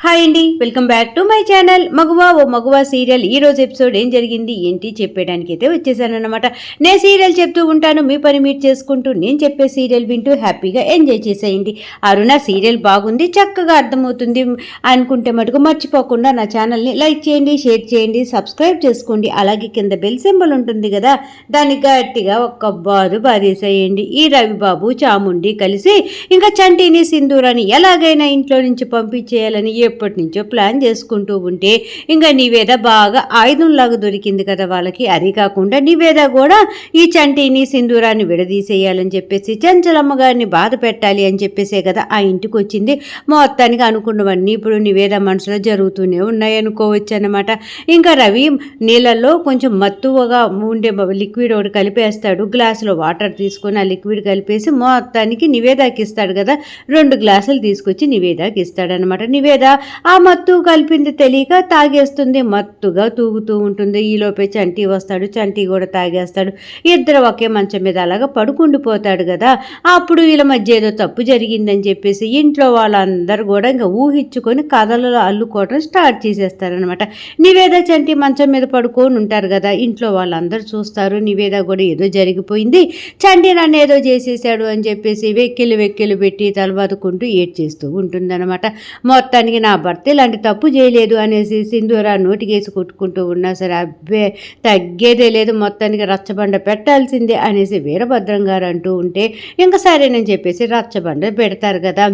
Hi అండి welcome back to my channel మగువా ఓ మగువా సీరియల్. ఈ రోజు ఎపిసోడ్ ఏం జరిగింది? ఏంటి? చెప్పేయడానికి అయితే వచ్చేసానమాట నేను సీరియల్ చెప్తూ ఉంటాను. మీ పని మీట్ చేసుకుంటూ నేను చెప్పే సీరియల్ వింటూ హ్యాపీగా ఎంజాయ్ చేసేయండి. అరుణ సీరియల్ బాగుంది చక్కగా అర్థమవుతుంది అనుకుంటే మటుకు మర్చిపోకుండా నా ఛానల్ని లైక్ చేయండి షేర్ చేయండి సబ్స్క్రైబ్ చేసుకోండి. అలాగే కింద బెల్ సింబల్ ఉంటుంది కదా దాన్ని గట్టిగా ఒక్క బారు బారేసేయండి ఈ రవిబాబు చాముండి కలిసి ఇంకా చంటిని సింధూరాని ఎలాగైనా ఇంట్లో నుంచి పంపించేయాలని ఎప్పటి నుంచో ప్లాన్ చేసుకుంటూ ఉంటే ఇంకా నివేద బాగా ఆయుధంలాగా దొరికింది కదా వాళ్ళకి. అది కాకుండా నివేద కూడా ఈ చంటిని సింధూరాన్ని విడదీసేయాలని చెప్పేసి చంచలమ్మ గారిని బాధ పెట్టాలి అని చెప్పేసే కదా ఆ ఇంటికి వచ్చింది. మొత్తానికి అనుకున్నవన్నీ ఇప్పుడు నివేద మనసులో జరుగుతూనే ఉన్నాయి అనుకోవచ్చు అనమాట ఇంకా రవి నీళ్ళల్లో కొంచెం మత్తువగా ఉండే లిక్విడ్ ఒకటి కలిపేస్తాడు. గ్లాసులో వాటర్ తీసుకొని ఆ లిక్విడ్ కలిపేసి మొత్తానికి నివేదాకి ఇస్తాడు కదా. రెండు గ్లాసులు తీసుకొచ్చి నివేదాకి ఇస్తాడనమాట నివేద ఆ మత్తు కలిపింది తెలియక తాగేస్తుంది. మత్తుగా తూగుతూ ఉంటుంది. ఈలోపే చంటి వస్తాడు. చంటి కూడా తాగేస్తాడు. ఇద్దరు ఒకే మంచం మీద అలాగా పడుకుండిపోతాడు కదా. అప్పుడు వీళ్ళ మధ్య ఏదో తప్పు జరిగిందని చెప్పేసి ఇంట్లో వాళ్ళందరూ కూడా ఇంకా ఊహించుకొని కథలలో అల్లుకోవడం స్టార్ట్ చేసేస్తారనమాట నివేద చంటి మంచం మీద పడుకొని ఉంటారు కదా. ఇంట్లో వాళ్ళందరూ చూస్తారు. నివేద కూడా ఏదో జరిగిపోయింది. చంటి నన్ను ఏదో చేసేసాడు అని చెప్పేసి వెక్కిలు వెక్కిలు పెట్టి తలబాదుకుంటూ ఏడ్చేస్తూ ఉంటుందన్నమాట. మొత్తానికి నా భర్త ఇలాంటి తప్పు చేయలేదు అనేసి సింధూరా నోటికేసి కొట్టుకుంటూ ఉన్నా సరే అబ్బే తగ్గేదే లేదు మొత్తానికి రచ్చబండ పెట్టాల్సిందే అనేసి వీరభద్రం గారు అంటూ ఉంటే ఇంకా సరేనని చెప్పేసి రచ్చబండ పెడతారు కదా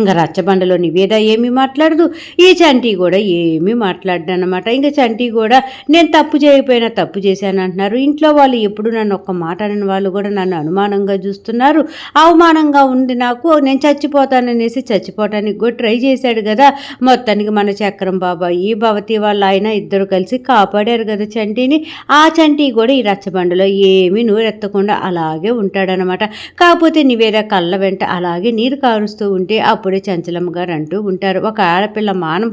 ఇంకా రచ్చబండలో నివేద ఏమీ మాట్లాడదు ఈ చంటి కూడా ఏమీ మాట్లాడనమాట ఇంకా చంటి కూడా నేను తప్పు చేయకపోయినా తప్పు చేశాను అంటున్నారు. ఇంట్లో వాళ్ళు ఎప్పుడు నన్ను ఒక్క మాట అని వాళ్ళు కూడా నన్ను అనుమానంగా చూస్తున్నారు. అవమానంగా ఉంది నాకు నేను చచ్చిపోతాననేసి చచ్చిపోవటానికి కూడా ట్రై చేశాడు కదా. మొత్తానికి మన చక్రం బాబాయి భవతి వాళ్ళ ఆయన ఇద్దరు కలిసి కాపాడారు కదా చంటిని. ఆ చంటి కూడా ఈ రచ్చబండలో ఏమీ నూరెత్తకుండా అలాగే ఉంటాడనమాట కాకపోతే నివేద కళ్ళ వెంట అలాగే నీరు కారుస్తూ ఉంటే అప్పుడు చంచలమ్మ గారు అంటూ ఉంటారు. ఒక ఆడపిల్ల మానం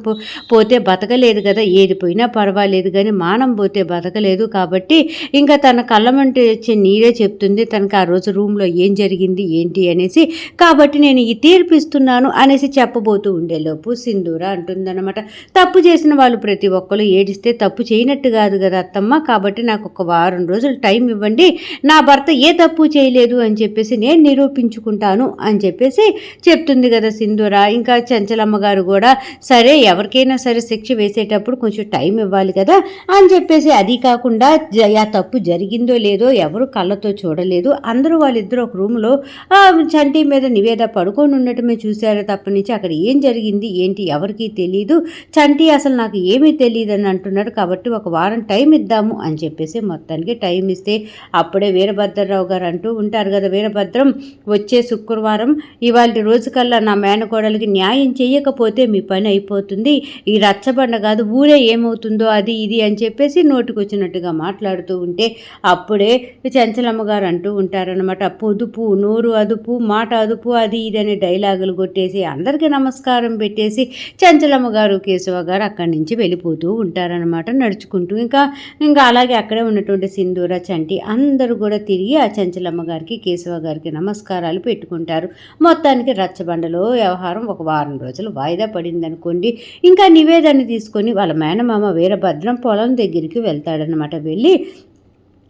పోతే బతకలేదు కదా ఏది పోయినా పర్వాలేదు కానీ మానం పోతే బతకలేదు కాబట్టి ఇంకా తన కళ్ళమంటే వచ్చే నీరే చెప్తుంది. తనకు ఆ రోజు రూమ్లో ఏం జరిగింది ఏంటి అనేసి. కాబట్టి నేను ఈ తీర్పు ఇస్తున్నాను అనేసి చెప్పబోతూ ఉండేలోపు సింధూర అంటుందన్నమాట. తప్పు చేసిన వాళ్ళు ప్రతి ఒక్కరు ఏడిస్తే తప్పు చేయనట్టు కాదు కదా అత్తమ్మ. కాబట్టి నాకు ఒక వారం రోజులు టైం ఇవ్వండి. నా భర్త ఏ తప్పు చేయలేదు అని చెప్పేసి నేను నిరూపించుకుంటాను అని చెప్పేసి చెప్తుంది కదా సింధూర ఇంకా చంచలమ్మ గారు కూడా సరే ఎవరికైనా సరే శిక్ష వేసేటప్పుడు కొంచెం టైం ఇవ్వాలి కదా అని చెప్పేసి అది కాకుండా జ- ఆ తప్పు జరిగిందో లేదో ఎవరు కళ్ళతో చూడలేదు. అందరూ వాళ్ళిద్దరు ఒక రూమ్లో చంటి మీద నివేద పడుకొని ఉండటమే చూశారు తప్ప నుంచి అక్కడ ఏం జరిగింది ఏంటి ఎవరికీ తెలియదు చంటి అసలు నాకు ఏమీ తెలియదు అని అంటున్నాడు కాబట్టి ఒక వారం టైం ఇద్దాము అని చెప్పేసి మొత్తానికి టైం ఇస్తే అప్పుడే వీరభద్రరావు గారు అంటూ ఉంటారు కదా వీరభద్రం వచ్చే శుక్రవారం ఇవాళ రోజుకల్లా నా మేనకోడలికి న్యాయం చేయకపోతే మీ పని అయిపోతుంది. ఈ రచ్చబండ కాదు ఊరే ఏమవుతుందో అది ఇది అని చెప్పేసి నోటికి వచ్చినట్టుగా మాట్లాడుతూ ఉంటే అప్పుడే చంచలమ్మ గారు అంటూ ఉంటారనమాట పొదుపు నోరు అదుపు మాట అదుపు అది ఇది అనే డైలాగులు కొట్టేసి అందరికీ నమస్కారం పెట్టేసి చంచలమ్మ గారు కేశవ గారు అక్కడి నుంచి వెళ్ళిపోతూ ఉంటారనమాట నడుచుకుంటూ ఇంకా ఇంకా అలాగే అక్కడే ఉన్నటువంటి సింధూర చంటి అందరూ కూడా తిరిగి ఆ చంచలమ్మ గారికి కేశవ గారికి నమస్కారాలు పెట్టుకుంటారు. మొత్తానికి రచ్చబండలో వ్యవహారం ఒక వారం రోజులు వాయిదా పడిందనుకోండి ఇంకా నివేదన తీసుకొని వాళ్ళ మేనమామ వీరభద్రం పొలం దగ్గరికి వెళ్తాడనమాట వెళ్ళి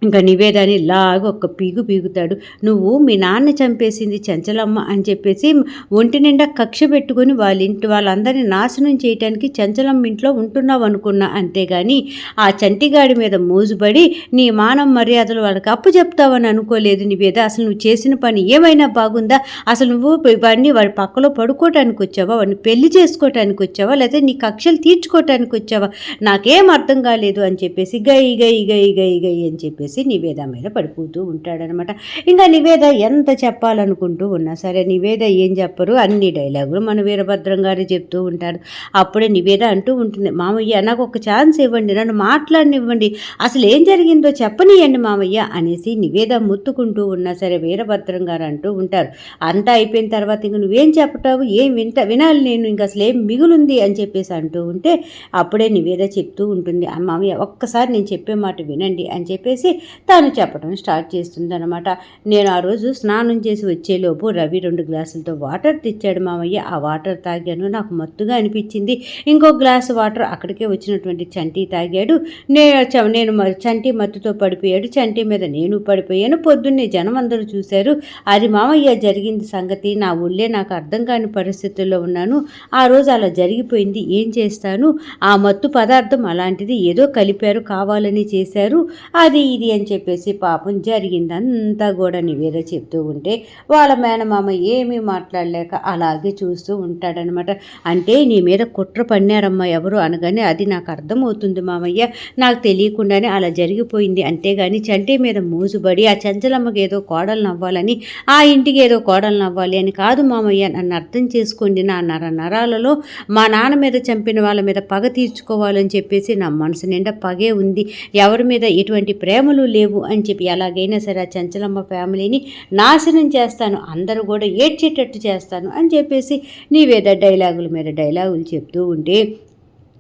ఇంకా నివేదాని లాగా ఒక పీగు పీగుతాడు. నువ్వు మీ నాన్న చంపేసింది చంచలమ్మ అని చెప్పేసి ఒంటి నిండా కక్ష పెట్టుకొని వాళ్ళ ఇంటి వాళ్ళందరినీ నాశనం చేయటానికి చంచలమ్మ ఇంట్లో ఉంటున్నావు అనుకున్నా. అంతేగాని ఆ చంటిగాడి మీద మోజుబడి నీ మానం మర్యాదలు వాళ్ళకి అప్పు చెప్తావని అనుకోలేదు నివేద. అసలు నువ్వు చేసిన పని ఏమైనా బాగుందా? అసలు నువ్వు వాడిని వాడి పక్కలో పడుకోవటానికి వచ్చావా? వాడిని పెళ్ళి చేసుకోవటానికి వచ్చావా? లేకపోతే నీ కక్షలు తీర్చుకోవటానికి వచ్చావా? నాకేం అర్థం కాలేదు అని చెప్పేసి గై గై గై గై గై అని చెప్పేసి అనేసి నివేద మీద పడిపోతూ ఉంటాడనమాట. ఇంకా నివేద ఎంత చెప్పాలనుకుంటూ ఉన్నా సరే నివేద ఏం చెప్పరు. అన్ని డైలాగులు మన వీరభద్రం గారు చెప్తూ ఉంటారు. అప్పుడే నివేద అంటూ ఉంటుంది మామయ్య నాకు ఒక ఛాన్స్ ఇవ్వండి నన్ను మాట్లాడనివ్వండి. అసలు ఏం జరిగిందో చెప్పనియండి మామయ్య అనేసి నివేద ముత్తుకుంటూ ఉన్నా సరే వీరభద్రం గారు అంటూ ఉంటారు. అంతా అయిపోయిన తర్వాత ఇంక నువ్వేం చెప్పటావు? ఏం వింట వినాలి నేను ఇంక అసలు ఏం మిగులుంది? అని చెప్పేసి అంటూ ఉంటే అప్పుడే నివేద చెప్తూ ఉంటుంది మామయ్య ఒక్కసారి నేను చెప్పే మాట వినండి అని చెప్పేసి తాను చెప్పడం స్టార్ట్ చేస్తుందనమాట నేను ఆ రోజు స్నానం చేసి వచ్చేలోపు రవి రెండు గ్లాసులతో వాటర్ తెచ్చాడు మామయ్య ఆ వాటర్ తాగాను. నాకు మత్తుగా అనిపించింది. ఇంకో గ్లాసు వాటర్ అక్కడికే వచ్చినటువంటి చంటి తాగాడు. నేను చ- నేను చంటి మత్తుతో పడిపోయాడు. చంటి మీద నేను పడిపోయాను. పొద్దున్నే జనం అందరూ చూశారు. అది మామయ్య జరిగింది సంగతి. నా ఊళ్ళే నాకు అర్థం కాని పరిస్థితుల్లో ఉన్నాను. ఆ రోజు అలా జరిగిపోయింది. ఏం చేస్తాను? ఆ మత్తు పదార్థం అలాంటిది ఏదో కలిపారు కావాలని చేశారు. అది ఇది అని చెప్పేసి పాపం జరిగిందంతా కూడా నివేద చెప్తూ ఉంటే వాళ్ళ మేనమామ ఏమీ మాట్లాడలేక అలాగే చూస్తూ ఉంటాడనమాట. అంటే నీ మీద కుట్ర పన్నారమ్మా ఎవరు అనగానే అది నాకు అర్థమవుతుంది మామయ్య. నాకు తెలియకుండానే అలా జరిగిపోయింది. అంతేగాని చంటి మీద మూసుబడి ఆ చంచలమ్మకి ఏదో కోడలు నవ్వాలని ఆ ఇంటికి ఏదో కోడలు నవ్వాలి అని కాదు మామయ్య. నన్ను అర్థం చేసుకోండి. నా నర నరాలలో మా నాన్న మీద చంపిన వాళ్ళ మీద పగ తీర్చుకోవాలని చెప్పేసి నా మనసు నిండా పగే ఉంది. ఎవరి మీద ఎటువంటి ప్రేమలు లేవు అని చెప్పి ఎలాగైనా సరే ఆ చంచలమ్మ ఫ్యామిలీని నాశనం చేస్తాను అందరూ కూడా ఏడ్చేటట్టు చేస్తాను అని చెప్పేసి నీవేదో డైలాగుల మీద డైలాగులు చెప్తూ ఉంటే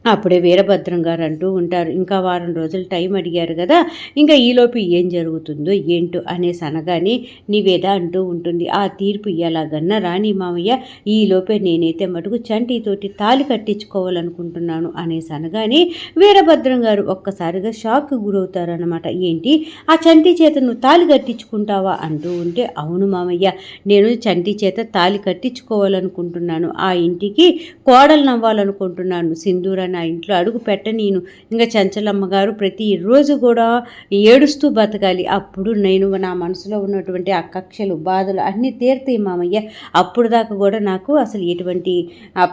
అప్పుడే వీరభద్రం గారు అంటూ ఉంటారు. ఇంకా వారం రోజులు టైం అడిగారు కదా ఇంకా ఈలోపు ఏం జరుగుతుందో ఏంటో అనేసి అనగానే నివేద అంటూ ఉంటుంది. ఆ తీర్పు ఎలాగన్నా రాని మామయ్య ఈలోపే నేనైతే మటుకు చంటితోటి తాలి కట్టించుకోవాలనుకుంటున్నాను అనేసి అనగానే వీరభద్రం గారు ఒక్కసారిగా షాక్ గురవుతారనమాట ఏంటి? ఆ చంటి చేత నువ్వు తాలి కట్టించుకుంటావా అంటూ ఉంటే అవును మామయ్య నేను చంటి చేత తాలి కట్టించుకోవాలనుకుంటున్నాను. ఆ ఇంటికి కోడలు నవ్వాలనుకుంటున్నాను. సింధూరాన్ని నా ఇంట్లో అడుగు పెట్ట నేను. ఇంకా చంచలమ్మ గారు ప్రతిరోజు కూడా ఏడుస్తూ బతకాలి. అప్పుడు నేను నా మనసులో ఉన్నటువంటి ఆ కక్షలు బాధలు అన్నీ తీరుతాయి మామయ్య. అప్పుడు దాకా కూడా నాకు అసలు ఎటువంటి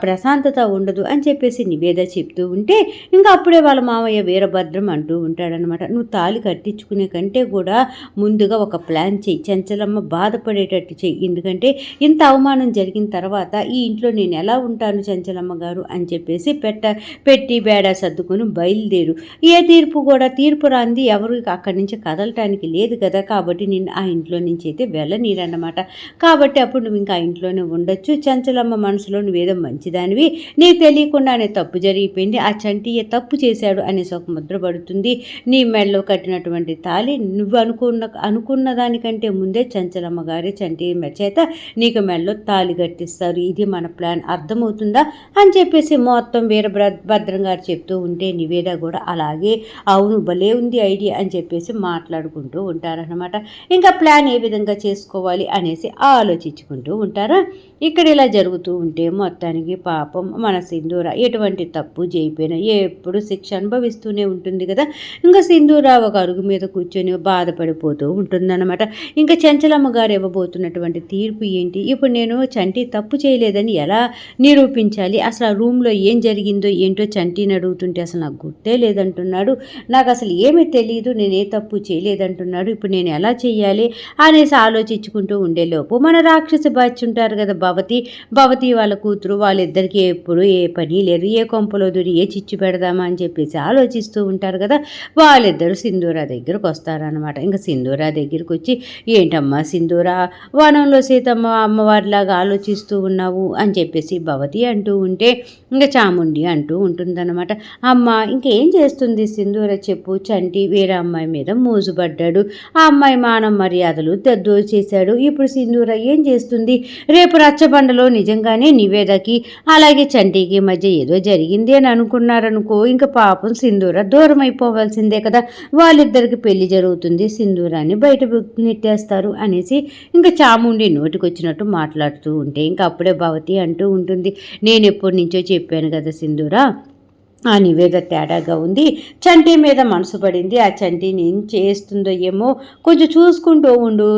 ప్రశాంతత ఉండదు అని చెప్పేసి నివేద చెప్తూ ఉంటే ఇంకా అప్పుడే వాళ్ళ మామయ్య వీరభద్రం అంటూ ఉంటాడనమాట నువ్వు తాలి కట్టించుకునే కంటే కూడా ముందుగా ఒక ప్లాన్ చెయ్యి. చంచలమ్మ బాధపడేటట్టు చెయ్యి. ఎందుకంటే ఇంత అవమానం జరిగిన తర్వాత ఈ ఇంట్లో నేను ఎలా ఉంటాను చంచలమ్మ గారు? అని చెప్పేసి పెట్ట పెట్టి బేడ సర్దుకొని బయలుదేరు. ఏ తీర్పు కూడా తీర్పు రాంది ఎవరు అక్కడి నుంచి కదలటానికి లేదు కదా కాబట్టి నేను ఆ ఇంట్లో నుంచి అయితే వెళ్ళనీరన్నమాట. కాబట్టి అప్పుడు నువ్వు ఇంకా ఇంట్లోనే ఉండొచ్చు. చంచలమ్మ మనసులో నువ్వేదో మంచిదానివి. నీకు తెలియకుండానే తప్పు జరిగిపోయింది. ఆ చంటియే తప్పు చేశాడు అనేసి ఒక ముద్ర పడుతుంది. నీ మెడలో కట్టినటువంటి తాలి నువ్వు అనుకున్న అనుకున్న దానికంటే ముందే చంచలమ్మ గారి చంటి చేత నీకు మెడలో తాలి కట్టిస్తారు. ఇది మన ప్లాన్. అర్థమవుతుందా? అని చెప్పేసి మొత్తం వీరభద్ర భద్రం గారు చెప్తూ ఉంటే నివేద కూడా అలాగే అవును భలే ఉంది ఐడియా అని చెప్పేసి మాట్లాడుకుంటూ ఉంటారనమాట ఇంకా ప్లాన్ ఏ విధంగా చేసుకోవాలి అనేసి ఆలోచించుకుంటూ ఉంటారా. ఇక్కడ ఇలా జరుగుతూ ఉంటే మొత్తానికి పాపం మన సింధూర ఎటువంటి తప్పు చేయపోయినా ఎప్పుడు శిక్ష అనుభవిస్తూనే ఉంటుంది కదా. ఇంకా సింధూర ఒక అరుగు మీద కూర్చొని బాధపడిపోతూ ఉంటుందన్నమాట. ఇంకా చంచలమ్మ గారు ఇవ్వబోతున్నటువంటి తీర్పు ఏంటి? ఇప్పుడు నేను చంటి తప్పు చేయలేదని ఎలా నిరూపించాలి? అసలు ఆ రూమ్లో ఏం జరిగిందో ఏంటో చంటిని అడుగుతుంటే అసలు నాకు గుర్తే లేదంటున్నాడు. నాకు అసలు ఏమీ తెలియదు నేను ఏ తప్పు చేయలేదంటున్నాడు. ఇప్పుడు నేను ఎలా చేయాలి అనేసి ఆలోచించుకుంటూ ఉండేలోపు మన రాక్షసి బాధ్య ఉంటారు కదా భవతి. భవతి వాళ్ళ కూతురు వాళ్ళిద్దరికీ ఎప్పుడు ఏ పని లేదు ఏ కొంపలో దూరి ఏ చిచ్చు పెడదామా అని చెప్పేసి ఆలోచిస్తూ ఉంటారు కదా. వాళ్ళిద్దరు సింధూరా దగ్గరకు వస్తారనమాట ఇంకా సింధూరా దగ్గరికి వచ్చి ఏంటమ్మా సింధూరా వనంలో సీతమ్మ అమ్మవారిలాగా ఆలోచిస్తూ ఉన్నావు? అని చెప్పేసి భవతి అంటూ ఉంటే ఇంకా చాముండి అంటూ ఉంటుందన్నమాట. అమ్మ ఇంకేం చేస్తుంది సింధూర చెప్పు. చంటి వేరే అమ్మాయి మీద మోజుపడ్డాడు. ఆ అమ్మాయి మానం మర్యాదలు దద్దో చేశాడు. ఇప్పుడు సింధూర ఏం చేస్తుంది? రేపు రచ్చబండలో నిజంగానే నివేదకి అలాగే చంటికి మధ్య ఏదో జరిగింది అని అనుకున్నారనుకో ఇంకా పాపం సింధూర దూరం అయిపోవాల్సిందే కదా. వాళ్ళిద్దరికి పెళ్ళి జరుగుతుంది. సింధూరాన్ని బయట నెట్టేస్తారు అనేసి ఇంకా చాముండి నోటికొచ్చినట్టు మాట్లాడుతూ ఉంటే ఇంకా అప్పుడే భవతి అంటూ ఉంటుంది. నేను ఎప్పటి నుంచో చెప్పాను కదా సింధూరా ఆ నివేద తేడాగా ఉంది. చంటి మీద మనసు పడింది. ఆ చంటిని ఏం చేస్తుందో ఏమో కొంచెం చూసుకుంటూ ఉండు.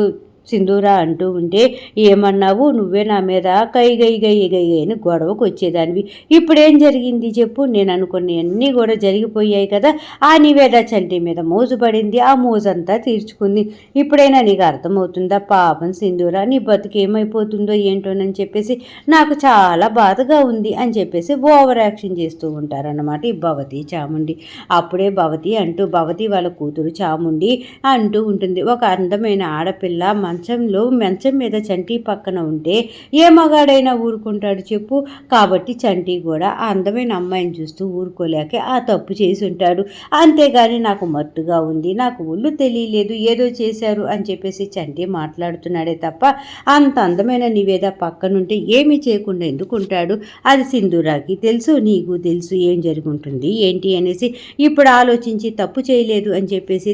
సింధూరా అంటూ ఉంటే ఏమన్నావు? నువ్వే నా మీద కై గై గై గై అని గొడవకు వచ్చేదానివి. ఇప్పుడేం జరిగింది చెప్పు? నేను అనుకున్నవన్నీ కూడా జరిగిపోయాయి కదా. ఆ నివేద చంటి మీద మోజు పడింది ఆ మోజంతా తీర్చుకుంది. ఇప్పుడైనా నీకు అర్థమవుతుందా? పాపం సింధూరా నీ బతుకు ఏమైపోతుందో ఏంటోనని చెప్పేసి నాకు చాలా బాధగా ఉంది అని చెప్పేసి ఓవర్ యాక్షన్ చేస్తూ ఉంటారన్నమాట ఈ భవతి చాముండి. అప్పుడే భవతి అంటూ భవతి వాళ్ళ కూతురు చాముండి అంటూ ఉంటుంది. ఒక అందమైన ఆడపిల్ల మన మంచంలో మంచం మీద చంటి పక్కన ఉంటే ఏ మగాడైనా ఊరుకుంటాడు చెప్పు. కాబట్టి చంటి కూడా ఆ అందమైన అమ్మాయిని చూస్తూ ఊరుకోలేక ఆ తప్పు చేసి ఉంటాడు. అంతేగాని నాకు మత్తుగా ఉంది నాకు ఒళ్ళు తెలియలేదు ఏదో చేశారు అని చెప్పేసి చంటి మాట్లాడుతున్నాడే తప్ప అంత అందమైన నివేద పక్కనుంటే ఏమి చేయకుండా ఎందుకుంటాడు అది సింధూరాకి తెలుసు నీకు తెలుసు ఏం జరుగుంటుంది ఏంటి అనేసి ఇప్పుడు ఆలోచించి తప్పు చేయలేదు అని చెప్పేసి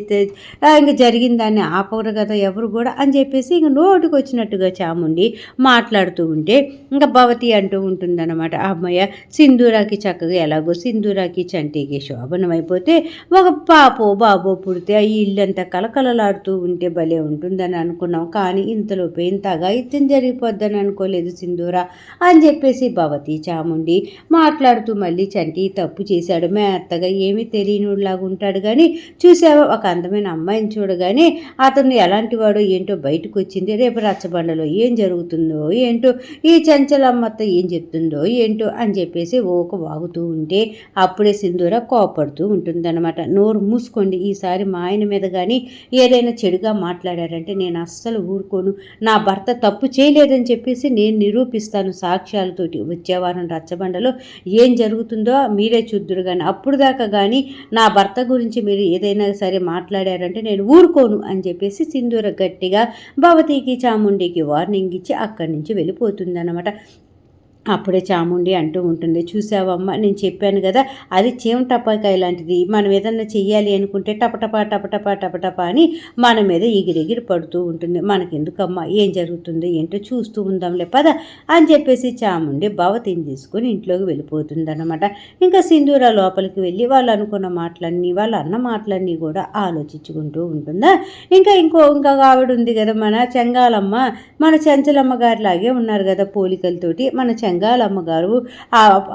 ఇంక జరిగిన దాన్ని ఆపరు కదా ఎవరు కూడా అని చెప్పి చెప్పేసి ఇంక నోటికి వచ్చినట్టుగా చాముండి మాట్లాడుతూ ఉంటే ఇంకా భవతి అంటూ ఉంటుందన్నమాట ఆ అమ్మయ్య సింధూరాకి చక్కగా ఎలాగో సింధూరాకి చంటికి శోభనమైపోతే ఒక పాపో బాబో పుడితే ఈ ఇల్లంతా కలకలలాడుతూ ఉంటే భలే ఉంటుందని అనుకున్నాం. కానీ ఇంతలో ఇంతగా ఇత్తం జరిగిపోద్దని అనుకోలేదు సింధూరా అని చెప్పేసి భవతి చాముండి మాట్లాడుతూ మళ్ళీ చంటి తప్పు చేశాడు. మేత్తగా ఏమీ తెలియనిలాగా ఉంటాడు కానీ చూసావా? ఒక అందమైన అమ్మాయిని చూడగానే అతను ఎలాంటి వాడో ఏంటో బయట బయటకు వచ్చింది రేపు రచ్చబండలో ఏం జరుగుతుందో ఏంటో ఈ చంచలమ్మత్త ఏం చెప్తుందో ఏంటో అని చెప్పేసి ఓక వాగుతూ ఉంటే అప్పుడే సింధూర కోపడుతూ ఉంటుందన్నమాట. నోరు మూసుకోండి ఈసారి మా ఆయన మీద కానీ ఏదైనా చెడుగా మాట్లాడారంటే నేను అస్సలు ఊరుకోను. నా భర్త తప్పు చేయలేదని చెప్పేసి నేను నిరూపిస్తాను సాక్ష్యాలతోటి. వచ్చే వారం రచ్చబండలో ఏం జరుగుతుందో మీరే చూద్దురు కానీ అప్పుడు దాకా కానీ నా భర్త గురించి మీరు ఏదైనా సరే మాట్లాడారంటే నేను ఊరుకోను అని చెప్పేసి సింధూర గట్టిగా భవతికి చాముండికి వార్నింగ్ ఇచ్చి అక్కడి నుంచి వెళ్ళిపోతుందన్నమాట. అప్పుడే చాముండి అంటూ ఉంటుంది. చూసావమ్మ నేను చెప్పాను కదా అది చీమ టపాకాయ లాంటిది. మనం ఏదన్నా చెయ్యాలి అనుకుంటే టపటపా టపటపా టపటపా అని మన మీద ఎగిరెగిరి పడుతూ ఉంటుంది. మనకెందుకమ్మా ఏం జరుగుతుందో ఏంటో చూస్తూ ఉందాంలే పద అని చెప్పేసి చాముండి భవతిని తీసుకొని ఇంట్లోకి వెళ్ళిపోతుందన్నమాట. ఇంకా సింధూర లోపలికి వెళ్ళి వాళ్ళు అనుకున్న మాటలన్నీ వాళ్ళ అన్న మాటలన్నీ కూడా ఆలోచించుకుంటూ ఉంటుందా? ఇంకా ఇంకో ఇంకా ఆవిడ ఉంది కదా మన చెంగాలమ్మ మన చెంచలమ్మ గారిలాగే ఉన్నారు కదా పోలికలతోటి మన చెంగాలమ్మ గారు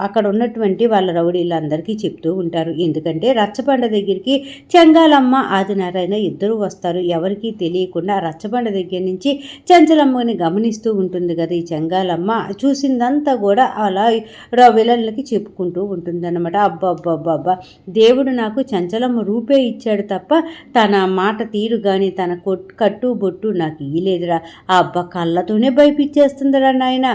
అక్కడ ఉన్నటువంటి వాళ్ళ రౌడీలందరికీ చెప్తూ ఉంటారు. ఎందుకంటే రచ్చబండ దగ్గరికి చెంగాలమ్మ ఆదినారాయణ ఇద్దరు వస్తారు. ఎవరికీ తెలియకుండా రచ్చబండ దగ్గర నుంచి చెంచలమ్మని గమనిస్తూ ఉంటుంది కదా ఈ చెంగాలమ్మ. చూసిందంతా కూడా అలా ర- విలన్లకి చెప్పుకుంటూ ఉంటుందన్నమాట. అబ్బబ్బబ్బబ్బా! దేవుడు నాకు చంచలమ్మ రూపే ఇచ్చాడు తప్ప తన మాట తీరు కానీ తన కట్టు బొట్టు నాకు ఇయ్యలేదురా. ఆ అబ్బా! కళ్ళతోనే భయపించేస్తుందిరా నాయన.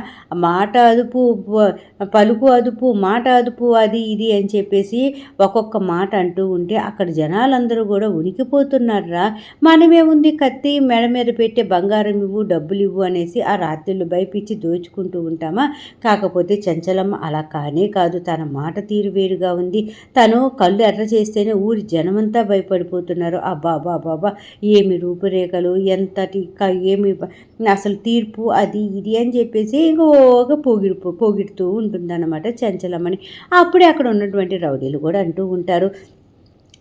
మాట అదుపు ప- పలుకు అదుపు మాట అదుపు అది ఇది అని చెప్పేసి ఒక్కొక్క మాట అంటూ ఉంటే అక్కడ జనాలందరూ కూడా ఉనికిపోతున్నారా మనమేముంది కత్తి మెడ మీద పెట్టే బంగారం ఇవ్వు డబ్బులు ఇవ్వు అనేసి ఆ రాత్రులు భయపించి దోచుకుంటూ ఉంటామా? కాకపోతే చంచలమ్మ అలా కానే కాదు. తన మాట తీరు వేరుగా ఉంది. తను కళ్ళు ఎర్ర చేస్తేనే ఊరి జనమంతా భయపడిపోతున్నారు. అబ్బా బాబా బాబా ఏమి రూపురేఖలు ఎంతటి ఏమి అసలు తీర్పు అది ఇది అని చెప్పేసి ఇంకొక పొగిడి పొగిడుతూ ఉంటుందన్నమాట చంచలమ్మని. అప్పుడే అక్కడ ఉన్నటువంటి రౌడీలు కూడా అంటూ ఉంటారు.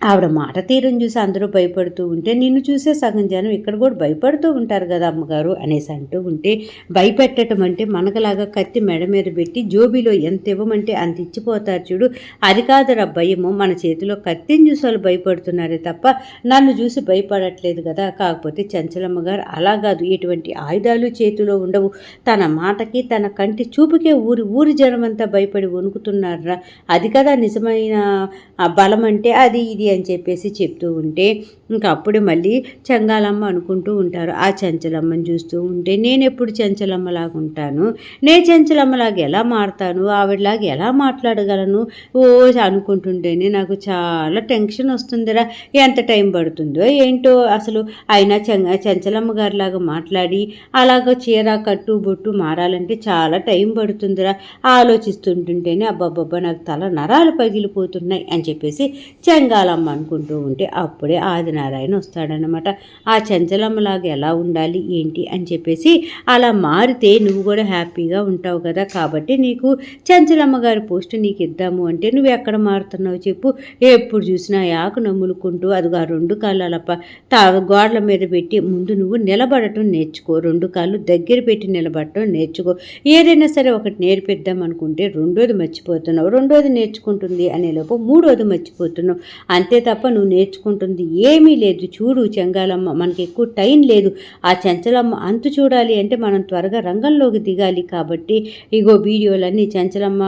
ఆవిడ మాట తీరుని చూసి అందరూ భయపడుతూ ఉంటే నిన్ను చూసే సగం జనం ఇక్కడ కూడా భయపడుతూ ఉంటారు కదా అమ్మగారు అనేసి అంటూ ఉంటే భయపెట్టడం అంటే మనకలాగా కత్తి మెడ మీద పెట్టి జోబీలో ఎంత ఇవ్వమంటే అంత ఇచ్చిపోతారు చూడు. అది కాదురా భయము మన చేతిలో కత్తిని చూసి వాళ్ళు భయపడుతున్నారే తప్ప నన్ను చూసి భయపడట్లేదు కదా. కాకపోతే చంచలమ్మ గారు అలా కాదు ఎటువంటి ఆయుధాలు చేతిలో ఉండవు. తన మాటకి తన కంటి చూపుకే ఊరి ఊరి జనమంతా భయపడి వణుకుతున్నారా అది కదా నిజమైన బలం అంటే అది ఇది అని చెప్పేసి చెప్తూ ఉంటే ఇంకా అప్పుడు మళ్ళీ చంగాలమ్మ అనుకుంటూ ఉంటారు. ఆ చంచలమ్మని చూస్తూ ఉంటే నేను ఎప్పుడు చంచలమ్మలాగా ఉంటాను? నే చంచలమ్మలాగా ఎలా మారుతాను? ఆవిడలాగా ఎలా మాట్లాడగలను? ఓ అనుకుంటుంటేనే నాకు చాలా టెన్షన్ వస్తుందిరా. ఎంత టైం పడుతుందో ఏంటో అసలు. అయినా చంగ చంచలమ్మ గారిలాగా మాట్లాడి అలాగ చీర కట్టు బొట్టు మారాలంటే చాలా టైం పడుతుందిరా. ఆలోచిస్తుంటుంటేనే అబ్బబ్బబ్బా నాకు తల నరాలు పగిలిపోతున్నాయి అని చెప్పేసి చెంగాలమ్మ అనుకుంటూ ఉంటే అప్పుడే ఆదినారాయణ వస్తాడనమాట ఆ చంచలమ్మలాగా ఎలా ఉండాలి ఏంటి అని చెప్పేసి అలా మారితే నువ్వు కూడా హ్యాపీగా ఉంటావు కదా. కాబట్టి నీకు చంచలమ్మ గారి పోస్ట్ నీకు ఇద్దాము అంటే నువ్వు ఎక్కడ మారుతున్నావు చెప్పు. ఎప్పుడు చూసినా యాకు నమ్ములుకుంటూ అదిగో ఆ రెండు కాళ్ళు అలా ప- తా గోడల మీద పెట్టి ముందు నువ్వు నిలబడటం నేర్చుకో. రెండు కాళ్ళు దగ్గర పెట్టి నిలబడటం నేర్చుకో. ఏదైనా సరే ఒకటి నేర్పిద్దాం అనుకుంటే రెండోది మర్చిపోతున్నావు. రెండోది నేర్చుకుంటుంది అనేలోపు మూడోది మర్చిపోతున్నావు. అంతే తప్ప నువ్వు నేర్చుకుంటుంది ఏమీ లేదు. చూడు చెంగాలమ్మ మనకి ఎక్కువ టైం లేదు. ఆ చెంచలమ్మ అంతు చూడాలి అంటే మనం త్వరగా రంగంలోకి దిగాలి కాబట్టి ఇగో వీడియోలన్నీ చెంచలమ్మ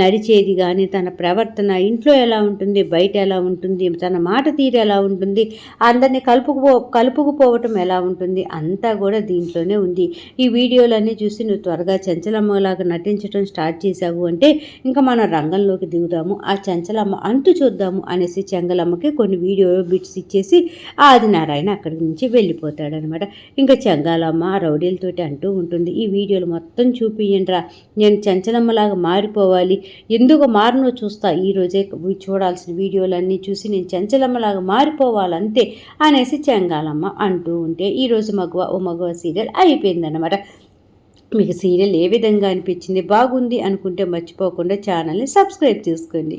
నడిచేది కానీ తన ప్రవర్తన ఇంట్లో ఎలా ఉంటుంది బయట ఎలా ఉంటుంది తన మాట తీరు ఎలా ఉంటుంది అందరినీ కలుపుకుపో కలుపుకుపోవటం ఎలా ఉంటుంది అంతా కూడా దీంట్లోనే ఉంది. ఈ వీడియోలన్నీ చూసి నువ్వు త్వరగా చెంచలమ్మలాగా నటించడం స్టార్ట్ చేశావు అంటే ఇంకా మనం రంగంలోకి దిగుదాము ఆ చెంచలమ్మ అంతు చూద్దాము అనేసి చెంగలమ్మకి కొన్ని వీడియో బిట్స్ ఇచ్చేసి ఆదినారాయణ అక్కడి నుంచి వెళ్ళిపోతాడనమాట. ఇంకా చెంగాలమ్మ రౌడీలతోటి అంటూ ఉంటుంది ఈ వీడియోలు మొత్తం చూపియండిరా నేను చంచలమ్మలాగా మారిపోవాలి. ఎందుకు మారినో చూస్తా ఈరోజే చూడాల్సిన వీడియోలన్నీ చూసి నేను చంచలమ్మలాగా మారిపోవాలంతే అనేసి చెంగాలమ్మ అంటూ ఉంటే ఈరోజు మగవ ఓ మగవ సీరియల్ అయిపోయిందనమాట. మీకు సీరియల్ ఏ విధంగా అనిపించింది బాగుంది అనుకుంటే మర్చిపోకుండా ఛానల్ని సబ్స్క్రైబ్ చేసుకోండి.